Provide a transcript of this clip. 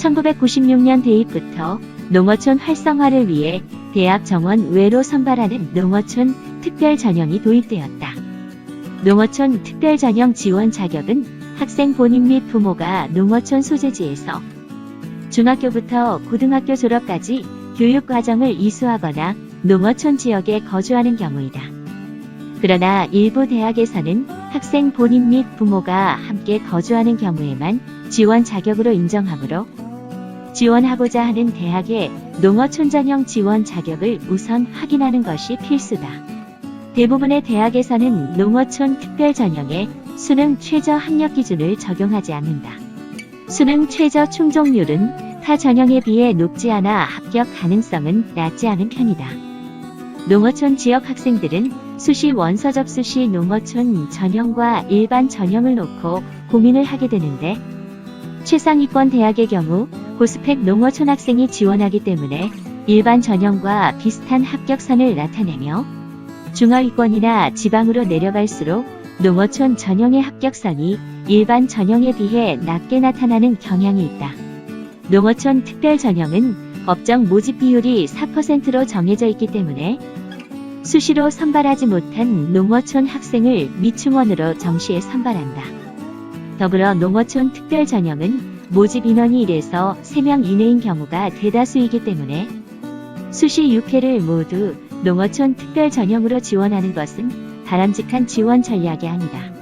1996년 대입부터 농어촌 활성화를 위해 대학 정원 외로 선발하는 농어촌 특별 전형이 도입되었다. 농어촌 특별 전형 지원 자격은 학생 본인 및 부모가 농어촌 소재지에서 중학교부터 고등학교 졸업까지 교육 과정을 이수하거나 농어촌 지역에 거주하는 경우이다. 그러나 일부 대학에서는 학생 본인 및 부모가 함께 거주하는 경우에만 지원 자격으로 인정하므로 지원하고자 하는 대학의 농어촌 전형 지원 자격을 우선 확인하는 것이 필수다. 대부분의 대학에서는 농어촌 특별 전형에 수능 최저 학력 기준을 적용하지 않는다. 수능 최저 충족률은 타 전형에 비해 높지 않아 합격 가능성은 낮지 않은 편이다. 농어촌 지역 학생들은 수시 원서 접수 시 농어촌 전형과 일반 전형을 놓고 고민을 하게 되는데 최상위권 대학의 경우 고스펙 농어촌 학생이 지원하기 때문에 일반 전형과 비슷한 합격선을 나타내며 중하위권이나 지방으로 내려갈수록 농어촌 전형의 합격선이 일반 전형에 비해 낮게 나타나는 경향이 있다. 농어촌 특별 전형은 법정 모집 비율이 4%로 정해져 있기 때문에 수시로 선발하지 못한 농어촌 학생을 미충원으로 정시에 선발한다. 더불어 농어촌 특별 전형은 모집 인원이 1에서 3명 이내인 경우가 대다수이기 때문에 수시 6회를 모두 농어촌 특별 전형으로 지원하는 것은 바람직한 지원 전략이 아니다.